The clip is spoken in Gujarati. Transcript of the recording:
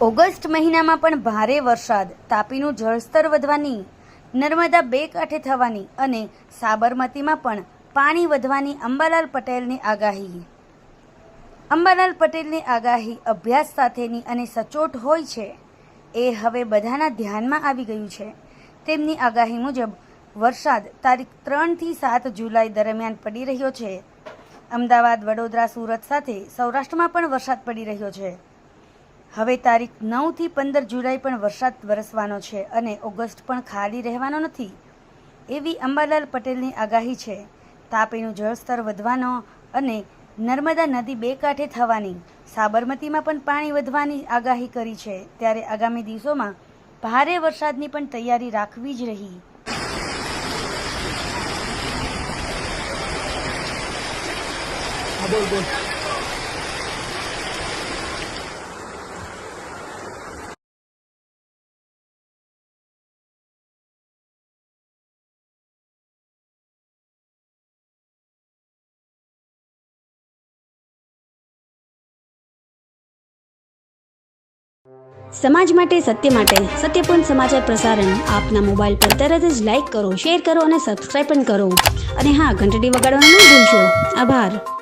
ઓગસ્ટ મહિનામાં પણ ભારે વરસાદ. તાપીનું જળસ્તર વધવાની, નર્મદા બે કાંઠે થવાની અને સાબરમતીમાં પણ પાણી વધવાની અંબાલાલ પટેલની આગાહી. અંબાલાલ પટેલની આગાહી અભ્યાસ સાથેની અને સચોટ હોય છે. એ હવે બધાના ધ્યાનમાં આવી ગયું છે. તેમની આગાહી મુજબ, વરસાદ તારીખ ત્રણથી સાત જુલાઈ દરમિયાન પડી રહ્યો છે. અમદાવાદ, વડોદરા, સુરત સાથે સૌરાષ્ટ્રમાં પણ વરસાદ પડી રહ્યો છે. હવે તારીખ નવથી પંદર જુલાઈ પણ વરસાદ વરસવાનો છે અને ઓગસ્ટ પણ ખાલી રહેવાનો નથી. એવી અંબાલાલ પટેલની આગાહી છે. તાપીનું જળસ્તર વધવાનો અને નર્મદા નદી બે કાંઠે થવાની. સાબરમતીમાં પણ પાણી વધવાની આગાહી કરી છે. ત્યારે આગામી દિવસોમાં ભારે વરસાદની પણ તૈયારી રાખવી જ રહી. બોલ બોલ. સમાજ માટે સત્ય માટે સત્યપૂર્ણ સમાચાર પ્રસારણ આપના મોબાઈલ પર તરત જ લાઈક કરો, શેર કરો અને સબસ્ક્રાઈબ પણ કરો. અને હા, ઘંટડી વગાડવાનું ન ભૂલશો. આભાર.